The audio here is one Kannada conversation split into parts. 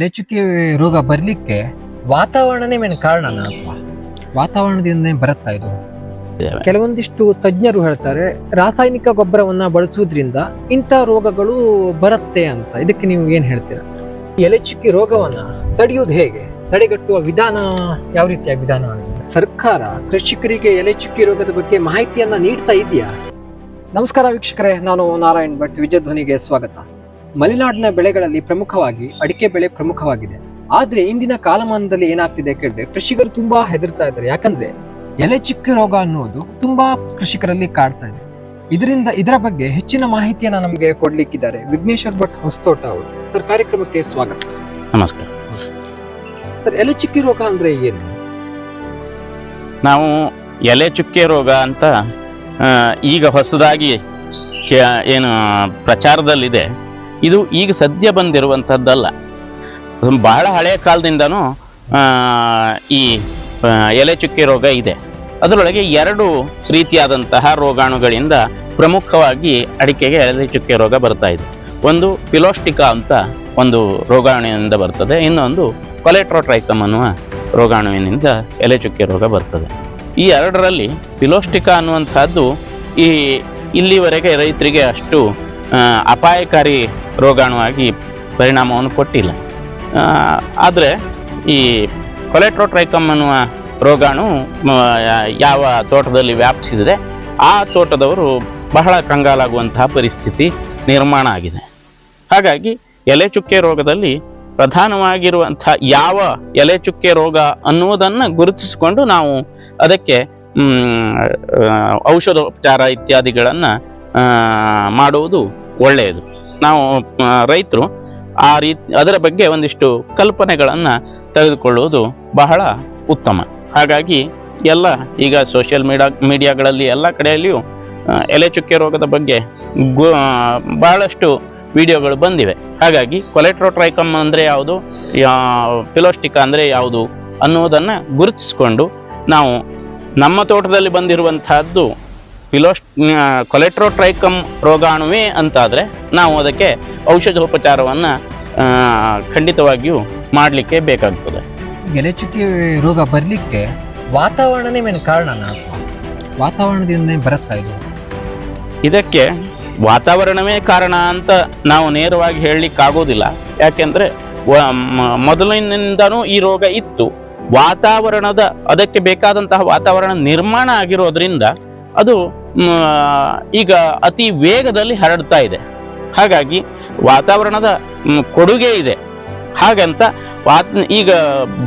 ಎಲೆಚುಕ್ಕೆ ರೋಗ ಬರ್ಲಿಕ್ಕೆ ವಾತಾವರಣನೇ ಮೇನ್ ಕಾರಣನ ಅಥವಾ ವಾತಾವರಣದಿಂದನೇ ಬರುತ್ತಾ ಇದು? ಕೆಲವೊಂದಿಷ್ಟು ತಜ್ಞರು ಹೇಳ್ತಾರೆ, ರಾಸಾಯನಿಕ ಗೊಬ್ಬರವನ್ನ ಬಳಸುವುದರಿಂದ ಇಂಥ ರೋಗಗಳು ಬರುತ್ತೆ ಅಂತ. ಇದಕ್ಕೆ ನೀವು ಏನ್ ಹೇಳ್ತೀರಾ? ಎಲೆಚುಕ್ಕಿ ರೋಗವನ್ನ ತಡೆಯುವುದು ಹೇಗೆ? ತಡೆಗಟ್ಟುವ ವಿಧಾನ ಯಾವ ರೀತಿಯ ವಿಧಾನ ಸರ್ಕಾರ ಕೃಷಿಕರಿಗೆ ಎಲೆಚುಕ್ಕಿ ರೋಗದ ಬಗ್ಗೆ ಮಾಹಿತಿಯನ್ನ ನೀಡ್ತಾ ಇದೆಯಾ? ನಮಸ್ಕಾರ ವೀಕ್ಷಕರೇ, ನಾನು ನಾರಾಯಣ್ ಭಟ್, ವಿಜಯಧ್ವನಿಗೆ ಸ್ವಾಗತ. ಮಲೆನಾಡಿನ ಬೆಳೆಗಳಲ್ಲಿ ಪ್ರಮುಖವಾಗಿ ಅಡಿಕೆ ಬೆಳೆ ಪ್ರಮುಖವಾಗಿದೆ. ಆದ್ರೆ ಇಂದಿನ ಕಾಲಮಾನದಲ್ಲಿ ಏನಾಗ್ತಿದೆ ಕೇಳಿದ್ರೆ ಕೃಷಿಕರು ತುಂಬಾ ಹೆದರ್ತಾ ಇದ್ದಾರೆ. ಯಾಕಂದ್ರೆ ಎಲೆ ಚಿಕ್ಕ ರೋಗ ಅನ್ನೋದು ತುಂಬಾ ಕೃಷಿಕರಲ್ಲಿ ಕಾಡ್ತಾ ಇದೆ. ಇದರಿಂದ ಇದರ ಬಗ್ಗೆ ಹೆಚ್ಚಿನ ಮಾಹಿತಿಯನ್ನ ನಮಗೆ ಕೊಡ್ಲಿಕ್ಕಿದ್ದಾರೆ ವಿಘ್ನೇಶ್ವರ್ ಭಟ್ ಹೊಸತೋಟ ಅವರು. ಸರ್ ಕಾರ್ಯಕ್ರಮಕ್ಕೆ ಸ್ವಾಗತ. ನಮಸ್ಕಾರ. ಸರ್ ಎಲೆ ಚಿಕ್ಕಿ ರೋಗ ಅಂದ್ರೆ ಏನು? ನಾವು ಎಲೆ ಚುಕ್ಕೆ ರೋಗ ಅಂತ ಈಗ ಹೊಸದಾಗಿ ಏನು ಪ್ರಚಾರದಲ್ಲಿದೆ. ಇದು ಈಗ ಸದ್ಯ ಬಂದಿರುವಂಥದ್ದಲ್ಲ. ಬಹಳ ಹಳೆಯ ಕಾಲದಿಂದನೂ ಈ ಎಲೆ ಚುಕ್ಕೆ ರೋಗ ಇದೆ. ಅದರೊಳಗೆ ಎರಡು ರೀತಿಯಾದಂತಹ ರೋಗಾಣುಗಳಿಂದ ಪ್ರಮುಖವಾಗಿ ಅಡಿಕೆಗೆ ಎಲೆ ಚುಕ್ಕೆ ರೋಗ ಬರ್ತಾ ಇದೆ. ಒಂದು ಪಿಲೋಸ್ಟಿಕಾ ಅಂತ ಒಂದು ರೋಗಾಣುವಿನಿಂದ ಬರ್ತದೆ, ಇನ್ನೊಂದು ಕೊಲೆಟ್ರೋಟ್ರೈಕಮ್ ಅನ್ನುವ ರೋಗಾಣುವಿನಿಂದ ಎಲೆ ಚುಕ್ಕೆ ರೋಗ ಬರ್ತದೆ. ಈ ಎರಡರಲ್ಲಿ ಪಿಲೋಸ್ಟಿಕಾ ಅನ್ನುವಂಥದ್ದು ಈ ಇಲ್ಲಿವರೆಗೆ ರೈತರಿಗೆ ಅಷ್ಟು ಅಪಾಯಕಾರಿ ರೋಗಾಣುವಾಗಿ ಪರಿಣಾಮವನ್ನು ಕೊಟ್ಟಿಲ್ಲ. ಆದರೆ ಈ ಕೊಲೆಟ್ರೋಟ್ರೈಕಮ್ ಅನ್ನುವ ರೋಗಾಣು ಯಾವ ತೋಟದಲ್ಲಿ ವ್ಯಾಪಿಸಿದರೆ ಆ ತೋಟದವರು ಬಹಳ ಕಂಗಾಲಾಗುವಂತಹ ಪರಿಸ್ಥಿತಿ ನಿರ್ಮಾಣ ಆಗಿದೆ. ಹಾಗಾಗಿ ಎಲೆ ಚುಕ್ಕೆ ರೋಗದಲ್ಲಿ ಪ್ರಧಾನವಾಗಿರುವಂಥ ಯಾವ ಎಲೆ ಚುಕ್ಕೆ ರೋಗ ಅನ್ನುವುದನ್ನು ಗುರುತಿಸಿಕೊಂಡು ನಾವು ಅದಕ್ಕೆ ಔಷಧೋಪಚಾರ ಇತ್ಯಾದಿಗಳನ್ನು ಮಾಡುವುದು ಒಳ್ಳೆಯದು. ನಾವು ರೈತರು ಆ ರೀತಿ ಅದರ ಬಗ್ಗೆ ಒಂದಿಷ್ಟು ಕಲ್ಪನೆಗಳನ್ನು ತೆಗೆದುಕೊಳ್ಳುವುದು ಬಹಳ ಉತ್ತಮ. ಹಾಗಾಗಿ ಎಲ್ಲ ಈಗ ಸೋಷಿಯಲ್ ಮೀಡಿಯಾ ಮೀಡಿಯಾಗಳಲ್ಲಿ ಎಲ್ಲ ಕಡೆಯಲ್ಲಿಯೂ ಎಲೆ ಚುಕ್ಕೆ ರೋಗದ ಬಗ್ಗೆ ಬಹಳಷ್ಟು ವಿಡಿಯೋಗಳು ಬಂದಿವೆ. ಹಾಗಾಗಿ ಕೊಲೆಟ್ರೋಟ್ರೈಕಮ್ ಅಂದರೆ ಯಾವುದು ಪಿಲೋಸ್ಟಿಕ ಅಂದರೆ ಯಾವುದು ಅನ್ನುವುದನ್ನು ಗುರುತಿಸಿಕೊಂಡು ನಾವು ನಮ್ಮ ತೋಟದಲ್ಲಿ ಬಂದಿರುವಂತಹದ್ದು ಪಿಲೋಸ್ ಕೊಲೆಟ್ರೋಟ್ರೈಕಮ್ ರೋಗಾಣುವೇ ಅಂತಾದರೆ ನಾವು ಅದಕ್ಕೆ ಔಷಧೋಪಚಾರವನ್ನು ಖಂಡಿತವಾಗಿಯೂ ಮಾಡಲಿಕ್ಕೆ ಬೇಕಾಗ್ತದೆ. ಎಲೆಚುಕ್ಕಿ ರೋಗ ಬರಲಿಕ್ಕೆ ವಾತಾವರಣನೇ ಮೇನ್ ಕಾರಣನ ವಾತಾವರಣದಿಂದನೇ ಬರುತ್ತಾ ಇದೆ? ಇದಕ್ಕೆ ವಾತಾವರಣವೇ ಕಾರಣ ಅಂತ ನಾವು ನೇರವಾಗಿ ಹೇಳಲಿಕ್ಕಾಗೋದಿಲ್ಲ. ಯಾಕೆಂದರೆ ಮೊದಲಿನಿಂದನೂ ಈ ರೋಗ ಇತ್ತು. ವಾತಾವರಣದ ಅದಕ್ಕೆ ಬೇಕಾದಂತಹ ವಾತಾವರಣ ನಿರ್ಮಾಣ ಆಗಿರೋದ್ರಿಂದ ಅದು ಈಗ ಅತಿ ವೇಗದಲ್ಲಿ ಹರಡ್ತಾ ಇದೆ. ಹಾಗಾಗಿ ವಾತಾವರಣದ ಕೊಡುಗೆ ಇದೆ. ಹಾಗಂತ ವಾತ್ ಈಗ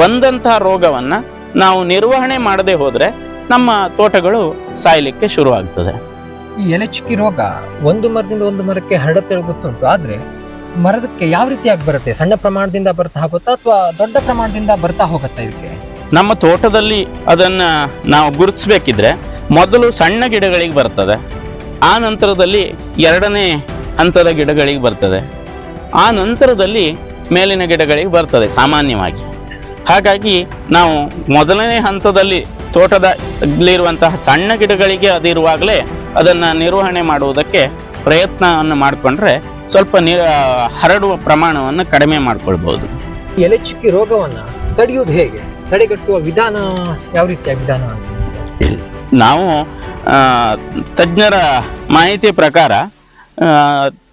ಬಂದಂತಹ ರೋಗವನ್ನು ನಾವು ನಿರ್ವಹಣೆ ಮಾಡದೆ ಹೋದರೆ ನಮ್ಮ ತೋಟಗಳು ಸಾಯಲಿಕ್ಕೆ ಶುರುವಾಗ್ತದೆ. ಈ ಎಲೆಚುಕ್ಕಿ ರೋಗ ಒಂದು ಮರದಿಂದ ಒಂದು ಮರಕ್ಕೆ ಹರಡುತ್ತೆ ಗೊತ್ತುಂಟು ಆದ್ರೆ ಮರದಕ್ಕೆ ಯಾವ ರೀತಿಯಾಗಿ ಬರುತ್ತೆ? ಸಣ್ಣ ಪ್ರಮಾಣದಿಂದ ಬರ್ತಾ ಹೋಗುತ್ತಾ ಅಥವಾ ದೊಡ್ಡ ಪ್ರಮಾಣದಿಂದ ಬರ್ತಾ ಹೋಗುತ್ತಾ ಇದಕ್ಕೆ? ನಮ್ಮ ತೋಟದಲ್ಲಿ ಅದನ್ನ ನಾವು ಗುರುತಿಸ್ಬೇಕಿದ್ರೆ ಮೊದಲು ಸಣ್ಣ ಗಿಡಗಳಿಗೆ ಬರ್ತದೆ. ಆ ನಂತರದಲ್ಲಿ ಎರಡನೇ ಹಂತದ ಗಿಡಗಳಿಗೆ ಬರ್ತದೆ. ಆ ನಂತರದಲ್ಲಿ ಮೇಲಿನ ಗಿಡಗಳಿಗೆ ಬರ್ತದೆ ಸಾಮಾನ್ಯವಾಗಿ. ಹಾಗಾಗಿ ನಾವು ಮೊದಲನೇ ಹಂತದಲ್ಲಿ ತೋಟದಲ್ಲಿರುವಂತಹ ಸಣ್ಣ ಗಿಡಗಳಿಗೆ ಅದಿರುವಾಗಲೇ ಅದನ್ನು ನಿರ್ವಹಣೆ ಮಾಡುವುದಕ್ಕೆ ಪ್ರಯತ್ನವನ್ನು ಮಾಡಿಕೊಂಡ್ರೆ ಸ್ವಲ್ಪ ನಿ ಹರಡುವ ಪ್ರಮಾಣವನ್ನು ಕಡಿಮೆ ಮಾಡಿಕೊಳ್ಬೋದು. ಎಲೆ ಚುಕ್ಕಿ ರೋಗವನ್ನು ತಡೆಯುವುದು ಹೇಗೆ? ತಡೆಗಟ್ಟುವ ವಿಧಾನ ಯಾವ ರೀತಿಯ ವಿಧಾನ ನಾವು ತಜ್ಞರ ಮಾಹಿತಿ ಪ್ರಕಾರ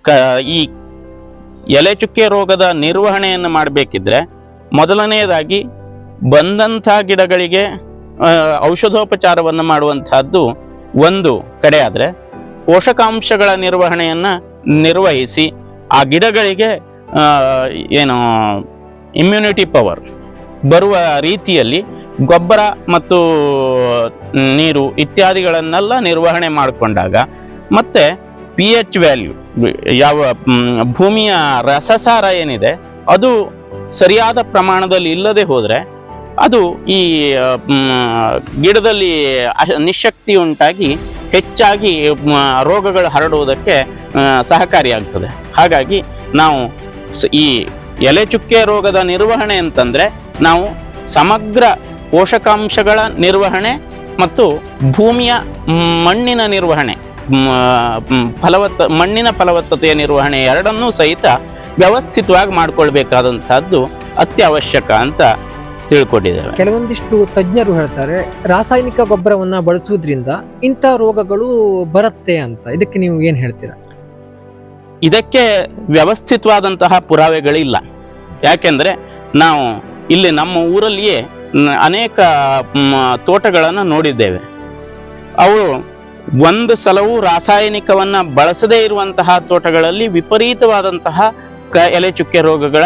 ಕ, ಈ ಎಲೆ ಚುಕ್ಕೆ ರೋಗದ ನಿರ್ವಹಣೆಯನ್ನು ಮಾಡಬೇಕಿದ್ರೆ, ಮೊದಲನೆಯದಾಗಿ ಬಂದಂಥ ಗಿಡಗಳಿಗೆ ಔಷಧೋಪಚಾರವನ್ನು ಮಾಡುವಂತಹದ್ದು ಒಂದು ಕಡೆ ಆದರೆ, ಪೋಷಕಾಂಶಗಳ ನಿರ್ವಹಣೆಯನ್ನು ನಿರ್ವಹಿಸಿ, ಆ ಗಿಡಗಳಿಗೆ ಏನು ಇಮ್ಯುನಿಟಿ ಪವರ್ ಬರುವ ರೀತಿಯಲ್ಲಿ ಗೊಬ್ಬರ ಮತ್ತು ನೀರು ಇತ್ಯಾದಿಗಳನ್ನೆಲ್ಲ ನಿರ್ವಹಣೆ ಮಾಡಿಕೊಂಡಾಗ ಮತ್ತೆ ಪಿ ಎಚ್ ವ್ಯಾಲ್ಯೂ ಯಾವ ಭೂಮಿಯ ರಸಸಾರ ಏನಿದೆ, ಅದು ಸರಿಯಾದ ಪ್ರಮಾಣದಲ್ಲಿ ಇಲ್ಲದೆ ಹೋದರೆ ಅದು ಈ ಗಿಡದಲ್ಲಿ ನಿಶಕ್ತಿ ಉಂಟಾಗಿ ಹೆಚ್ಚಾಗಿ ರೋಗಗಳು ಹರಡುವುದಕ್ಕೆ ಸಹಕಾರಿಯಾಗ್ತದೆ. ಹಾಗಾಗಿ ನಾವು ಈ ಎಲೆ ಚುಕ್ಕೆ ರೋಗದ ನಿರ್ವಹಣೆ ಅಂತಂದರೆ ನಾವು ಸಮಗ್ರ ಪೋಷಕಾಂಶಗಳ ನಿರ್ವಹಣೆ ಮತ್ತು ಭೂಮಿಯ ಮಣ್ಣಿನ ನಿರ್ವಹಣೆ ಫಲವತ್ತ ಮಣ್ಣಿನ ಫಲವತ್ತತೆಯ ನಿರ್ವಹಣೆ ಎರಡನ್ನೂ ಸಹಿತ ವ್ಯವಸ್ಥಿತವಾಗಿ ಮಾಡ್ಕೊಳ್ಬೇಕಾದಂಥದ್ದು ಅತ್ಯವಶ್ಯಕ ಅಂತ ತಿಳ್ಕೊಂಡಿದ್ದೇವೆ. ಕೆಲವೊಂದಿಷ್ಟು ತಜ್ಞರು ಹೇಳ್ತಾರೆ ರಾಸಾಯನಿಕ ಗೊಬ್ಬರವನ್ನು ಬಳಸುವುದರಿಂದ ಇಂಥ ರೋಗಗಳು ಬರುತ್ತೆ ಅಂತ. ಇದಕ್ಕೆ ನೀವು ಏನು ಹೇಳ್ತೀರಾ? ಇದಕ್ಕೆ ವ್ಯವಸ್ಥಿತವಾದಂತಹ ಪುರಾವೆಗಳಿಲ್ಲ. ಯಾಕೆಂದರೆ ನಾವು ಇಲ್ಲಿ ನಮ್ಮ ಊರಲ್ಲಿಯೇ ಅನೇಕ ತೋಟಗಳನ್ನು ನೋಡಿದ್ದೇವೆ. ಅವು ಒಂದು ಸಲವೂ ರಾಸಾಯನಿಕವನ್ನು ಬಳಸದೇ ಇರುವಂತಹ ತೋಟಗಳಲ್ಲಿ ವಿಪರೀತವಾದಂತಹ ಕ, ಎಲೆ ಚುಕ್ಕೆ ರೋಗಗಳ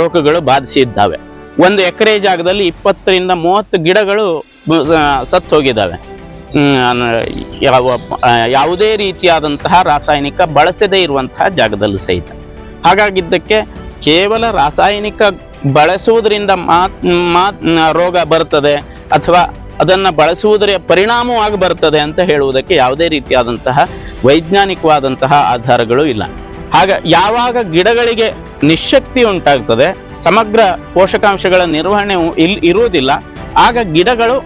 ರೋಗಗಳು ಬಾಧಿಸಿದ್ದಾವೆ. ಒಂದು ಎಕರೆ ಜಾಗದಲ್ಲಿ ಇಪ್ಪತ್ತರಿಂದ ಮೂವತ್ತು ಗಿಡಗಳು ಸತ್ತು ಹೋಗಿದ್ದಾವೆ ಯಾವ ಯಾವುದೇ ರೀತಿಯಾದಂತಹ ರಾಸಾಯನಿಕ ಬಳಸದೇ ಇರುವಂತಹ ಜಾಗದಲ್ಲಿ ಸಹಿತ. ಹಾಗಾಗಿದ್ದಕ್ಕೆ ಕೇವಲ ರಾಸಾಯನಿಕ ಬಳಸುವುದರಿಂದ ಮಾ ರೋಗ ಬರ್ತದೆ ಅಥವಾ ಅದನ್ನು ಬಳಸುವುದರ ಪರಿಣಾಮವಾಗಿ ಬರ್ತದೆ ಅಂತ ಹೇಳುವುದಕ್ಕೆ ಯಾವುದೇ ರೀತಿಯಾದಂತಹ ವೈಜ್ಞಾನಿಕವಾದಂತಹ ಆಧಾರಗಳು ಇಲ್ಲ. ಆಗ ಯಾವಾಗ ಗಿಡಗಳಿಗೆ ನಿಶಕ್ತಿ ಉಂಟಾಗ್ತದೆ, ಸಮಗ್ರ ಪೋಷಕಾಂಶಗಳ ನಿರ್ವಹಣೆ ಇಲ್, ಇರುವುದಿಲ್ಲ, ಆಗ ಗಿಡಗಳು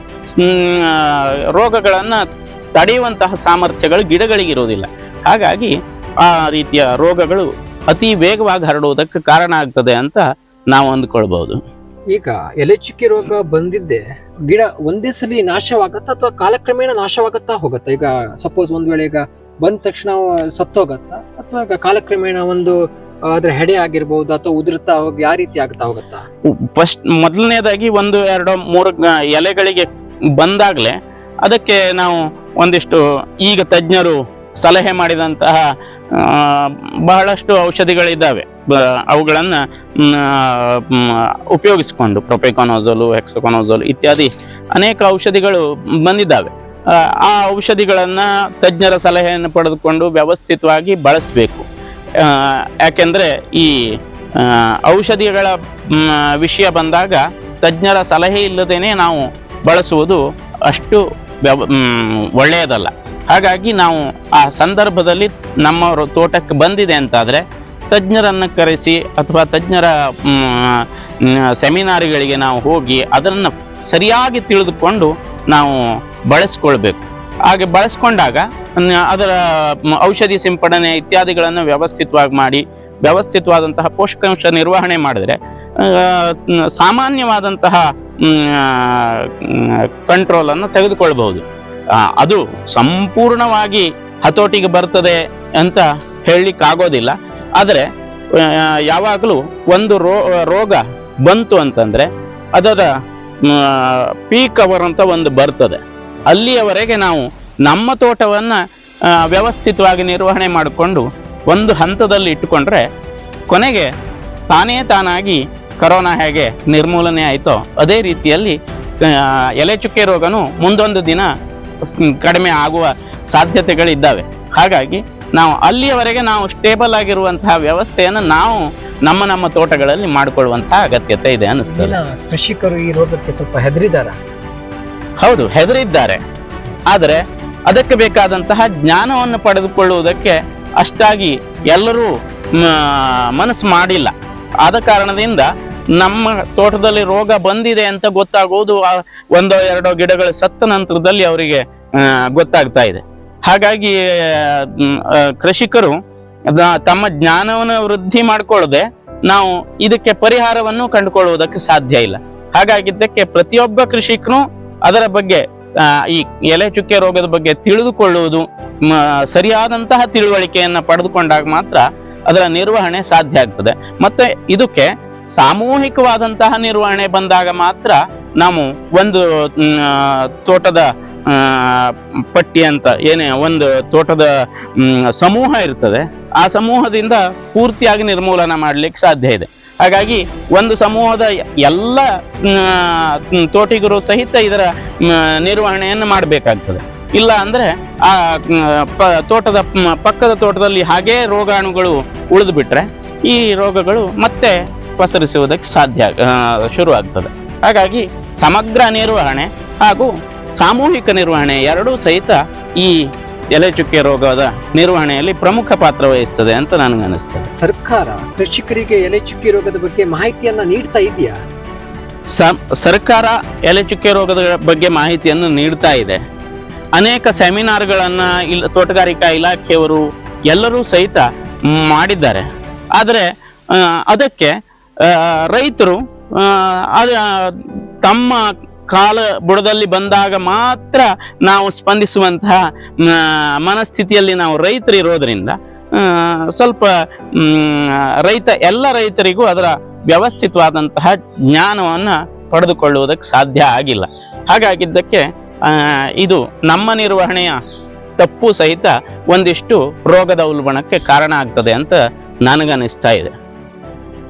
ರೋಗಗಳನ್ನು ತಡೆಯುವಂತಹ ಸಾಮರ್ಥ್ಯಗಳು ಗಿಡಗಳಿಗೆ ಇರುವುದಿಲ್ಲ. ಹಾಗಾಗಿ ಆ ರೀತಿಯ ರೋಗಗಳು ಅತಿ ವೇಗವಾಗಿ ಹರಡುವುದಕ್ಕೆ ಕಾರಣ ಆಗ್ತದೆ ಅಂತ ನಾವು ಅಂದ್ಕೊಳ್ಬಹುದು. ಈಗ ಎಲೆ ಚುಕ್ಕಿ ರೋಗ ಬಂದಿದ್ದೆ ಗಿಡ ಒಂದೇ ಸಲ ನಾಶವಾಗತ್ತಾ ಅಥವಾ ಕಾಲಕ್ರಮೇಣ ನಾಶವಾಗತ್ತಾ ಹೋಗತ್ತಾ? ಈಗ ಸಪೋಸ್ ಒಂದ್ ವೇಳೆ ಈಗ ಬಂದ ತಕ್ಷಣ ಸತ್ತೋಗತ್ತಾ? ಅಥವಾ ಈಗ ಕಾಲಕ್ರಮೇಣ ಒಂದು ಅದ್ರ ಹೆಡೆ ಆಗಿರ್ಬಹುದು ಅಥವಾ ಉದುರ್ತಾ ಹೋಗಿ ಯಾವ ರೀತಿ ಆಗ್ತಾ ಹೋಗುತ್ತಾ? ಫಸ್ಟ್ ಮೊದಲನೇದಾಗಿ ಒಂದು ಎರಡು ಮೂರು ಎಲೆಗಳಿಗೆ ಬಂದಾಗಲೇ ಅದಕ್ಕೆ ನಾವು ಒಂದಿಷ್ಟು ಈಗ ತಜ್ಞರು ಸಲಹೆ ಮಾಡಿದಂತಹ ಬಹಳಷ್ಟು ಔಷಧಿಗಳಿದ್ದಾವೆ. ಅವುಗಳನ್ನು ಉಪಯೋಗಿಸಿಕೊಂಡು ಪ್ರೊಪೆಕಾನೋಸೋಲು ಹೆಕ್ಸಕೊನೋಸೋಲು ಇತ್ಯಾದಿ ಅನೇಕ ಔಷಧಿಗಳು ಬಂದಿದ್ದಾವೆ. ಆ, ಔಷಧಿಗಳನ್ನು ತಜ್ಞರ ಸಲಹೆಯನ್ನು ಪಡೆದುಕೊಂಡು ವ್ಯವಸ್ಥಿತವಾಗಿ ಬಳಸಬೇಕು. ಯಾಕೆಂದರೆ ಈ ಔಷಧಿಗಳ ವಿಷಯ ಬಂದಾಗ ತಜ್ಞರ ಸಲಹೆ ಇಲ್ಲದೇನೆ ನಾವು ಬಳಸುವುದು ಅಷ್ಟು ಒಳ್ಳೆಯದಲ್ಲ. ಹಾಗಾಗಿ ನಾವು ಆ ಸಂದರ್ಭದಲ್ಲಿ ನಮ್ಮ ತೋಟಕ್ಕೆ ಬಂದಿದೆ ಅಂತಾದರೆ ತಜ್ಞರನ್ನು ಕರೆಸಿ ಅಥವಾ ತಜ್ಞರ ಸೆಮಿನಾರ್ಗಳಿಗೆ ನಾವು ಹೋಗಿ ಅದನ್ನು ಸರಿಯಾಗಿ ತಿಳಿದುಕೊಂಡು ನಾವು ಬಳಸ್ಕೊಳ್ಬೇಕು. ಹಾಗೆ ಬಳಸ್ಕೊಂಡಾಗ ಅದರ ಔಷಧಿ ಸಿಂಪಡಣೆ ಇತ್ಯಾದಿಗಳನ್ನು ವ್ಯವಸ್ಥಿತವಾಗಿ ಮಾಡಿ, ವ್ಯವಸ್ಥಿತವಾದಂತಹ ಪೋಷಕಾಂಶ ನಿರ್ವಹಣೆ ಮಾಡಿದ್ರೆ ಸಾಮಾನ್ಯವಾದಂತಹ ಕಂಟ್ರೋಲನ್ನು ತೆಗೆದುಕೊಳ್ಬಹುದು. ಅದು ಸಂಪೂರ್ಣವಾಗಿ ಹತೋಟಿಗೆ ಬರ್ತದೆ ಅಂತ ಹೇಳಲಿಕ್ಕಾಗೋದಿಲ್ಲ. ಆದರೆ ಯಾವಾಗಲೂ ಒಂದು ರೋ, ರೋಗ ಬಂತು ಅಂತಂದರೆ ಅದರ ಪೀಕ್ ಅವರ್ ಅಂತ ಒಂದು ಬರ್ತದೆ. ಅಲ್ಲಿಯವರೆಗೆ ನಾವು ನಮ್ಮ ತೋಟವನ್ನು ವ್ಯವಸ್ಥಿತವಾಗಿ ನಿರ್ವಹಣೆ ಮಾಡಿಕೊಂಡು ಒಂದು ಹಂತದಲ್ಲಿ ಇಟ್ಟುಕೊಂಡ್ರೆ ಕೊನೆಗೆ ತಾನೇ ತಾನಾಗಿ ಕರೋನಾ ಹೇಗೆ ನಿರ್ಮೂಲನೆ ಆಯಿತೋ ಅದೇ ರೀತಿಯಲ್ಲಿ ಎಲೆ ಚುಕ್ಕೆ ರೋಗನೂ ಮುಂದೊಂದು ದಿನ ಕಡಿಮೆ ಆಗುವ ಸಾಧ್ಯತೆಗಳಿದ್ದಾವೆ. ಹಾಗಾಗಿ ನಾವು ಅಲ್ಲಿಯವರೆಗೆ ನಾವು ಸ್ಟೇಬಲ್ ಆಗಿರುವಂತಹ ವ್ಯವಸ್ಥೆಯನ್ನು ನಾವು ನಮ್ಮ ನಮ್ಮ ತೋಟಗಳಲ್ಲಿ ಮಾಡಿಕೊಳ್ಳುವಂತಹ ಅಗತ್ಯತೆ ಇದೆ ಅನಿಸ್ತದೆ ಕೃಷಿಕರು ಈ ರೋಗಕ್ಕೆ ಸ್ವಲ್ಪ ಹೆದರಿದ್ದಾರೆ? ಹೌದು ಹೆದರಿದ್ದಾರೆ. ಆದರೆ ಅದಕ್ಕೆ ಬೇಕಾದಂತಹ ಜ್ಞಾನವನ್ನು ಪಡೆದುಕೊಳ್ಳುವುದಕ್ಕೆ ಅಷ್ಟಾಗಿ ಎಲ್ಲರೂ ಮನಸ್ಸು ಮಾಡಿಲ್ಲ. ಆದ ಕಾರಣದಿಂದ ನಮ್ಮ ತೋಟದಲ್ಲಿ ರೋಗ ಬಂದಿದೆ ಅಂತ ಗೊತ್ತಾಗುವುದು ಒಂದೋ ಎರಡೋ ಗಿಡಗಳು ಸತ್ತ ನಂತರದಲ್ಲಿ ಅವರಿಗೆ ಗೊತ್ತಾಗ್ತಾ ಇದೆ. ಹಾಗಾಗಿ ಕೃಷಿಕರು ತಮ್ಮ ಜ್ಞಾನವನ್ನು ವೃದ್ಧಿ ಮಾಡಿಕೊಳ್ಳದೆ ನಾವು ಇದಕ್ಕೆ ಪರಿಹಾರವನ್ನು ಕಂಡುಕೊಳ್ಳುವುದಕ್ಕೆ ಸಾಧ್ಯ ಇಲ್ಲ. ಹಾಗಾಗಿದ್ದಕ್ಕೆ ಪ್ರತಿಯೊಬ್ಬ ಕೃಷಿಕನು ಅದರ ಬಗ್ಗೆ ಈ ಎಲೆ ಚುಕ್ಕೆ ರೋಗದ ಬಗ್ಗೆ ತಿಳಿದುಕೊಳ್ಳುವುದು ಸರಿಯಾದಂತಹ ತಿಳುವಳಿಕೆಯನ್ನು ಪಡೆದುಕೊಂಡಾಗ ಮಾತ್ರ ಅದರ ನಿರ್ವಹಣೆ ಸಾಧ್ಯ ಆಗ್ತದೆ. ಮತ್ತೆ ಇದಕ್ಕೆ ಸಾಮೂಹಿಕವಾದಂತಹ ನಿರ್ವಹಣೆ ಬಂದಾಗ ಮಾತ್ರ ನಾವು ಒಂದು ತೋಟದ ಪಟ್ಟಿ ಅಂತ ಏನೇ ಒಂದು ತೋಟದ ಸಮೂಹ ಇರ್ತದೆ, ಆ ಸಮೂಹದಿಂದ ಪೂರ್ತಿಯಾಗಿ ನಿರ್ಮೂಲನ ಮಾಡಲಿಕ್ಕೆ ಸಾಧ್ಯ ಇದೆ. ಹಾಗಾಗಿ ಒಂದು ಸಮೂಹದ ಎಲ್ಲ ತೋಟಿಗರು ಸಹಿತ ಇದರ ನಿರ್ವಹಣೆಯನ್ನು ಮಾಡಬೇಕಾಗ್ತದೆ. ಇಲ್ಲ ಅಂದರೆ ಆ ಪ- ತೋಟದ ಪಕ್ಕದ ತೋಟದಲ್ಲಿ ಹಾಗೇ ರೋಗಾಣುಗಳು ಉಳಿದು ಬಿಟ್ರೆ ಈ ರೋಗಗಳು ಮತ್ತೆ ಪಸರಿಸುವುದಕ್ಕೆ ಸಾಧ್ಯ ಶುರುವಾಗ್ತದೆ. ಶುರು ಹಾಗಾಗಿ ಸಮಗ್ರ ನಿರ್ವಹಣೆ ಹಾಗೂ ಸಾಮೂಹಿಕ ನಿರ್ವಹಣೆ ಎರಡೂ ಸಹಿತ ಈ ಎಲೆ ಚುಕ್ಕೆ ರೋಗದ ನಿರ್ವಹಣೆಯಲ್ಲಿ ಪ್ರಮುಖ ಪಾತ್ರ ವಹಿಸ್ತದೆ ಅಂತ ನನಗೆ ಅನಿಸ್ತದೆ ಸರ್ಕಾರ ಕೃಷಿಕರಿಗೆ ಎಲೆ ಚುಕ್ಕೆ ರೋಗದ ಬಗ್ಗೆ ಮಾಹಿತಿಯನ್ನ ನೀಡ್ತಾ ಇದೆಯಾ? ಸರ್ಕಾರ ಎಲೆ ಚುಕ್ಕೆ ರೋಗದ ಬಗ್ಗೆ ಮಾಹಿತಿಯನ್ನು ನೀಡ್ತಾ ಇದೆ. ಅನೇಕ ಸೆಮಿನಾರ್ಗಳನ್ನು ಇಲ್ಲ ತೋಟಗಾರಿಕಾ ಇಲಾಖೆಯವರು ಎಲ್ಲರೂ ಸಹಿತ ಮಾಡಿದ್ದಾರೆ. ಆದರೆ ಅದಕ್ಕೆ ರೈತರು ತಮ್ಮ ಕಾಲ ಬುಡದಲ್ಲಿ ಬಂದಾಗ ಮಾತ್ರ ನಾವು ಸ್ಪಂದಿಸುವಂತಹ ಮನಸ್ಥಿತಿಯಲ್ಲಿ ನಾವು ರೈತರು ಇರೋದ್ರಿಂದ ಸ್ವಲ್ಪ ರೈತ, ಎಲ್ಲ ರೈತರಿಗೂ ಅದರ ವ್ಯವಸ್ಥಿತವಾದಂತಹ ಜ್ಞಾನವನ್ನು ಪಡೆದುಕೊಳ್ಳುವುದಕ್ಕೆ ಸಾಧ್ಯ ಆಗಿಲ್ಲ. ಹಾಗಾಗಿದ್ದಕ್ಕೆ ಇದು ನಮ್ಮ ನಿರ್ವಹಣೆಯ ತಪ್ಪು ಸಹಿತ ಒಂದಿಷ್ಟು ರೋಗದ ಉಲ್ಬಣಕ್ಕೆ ಕಾರಣ ಆಗ್ತದೆ ಅಂತ ನನಗನ್ನಿಸ್ತಾ ಇದೆ.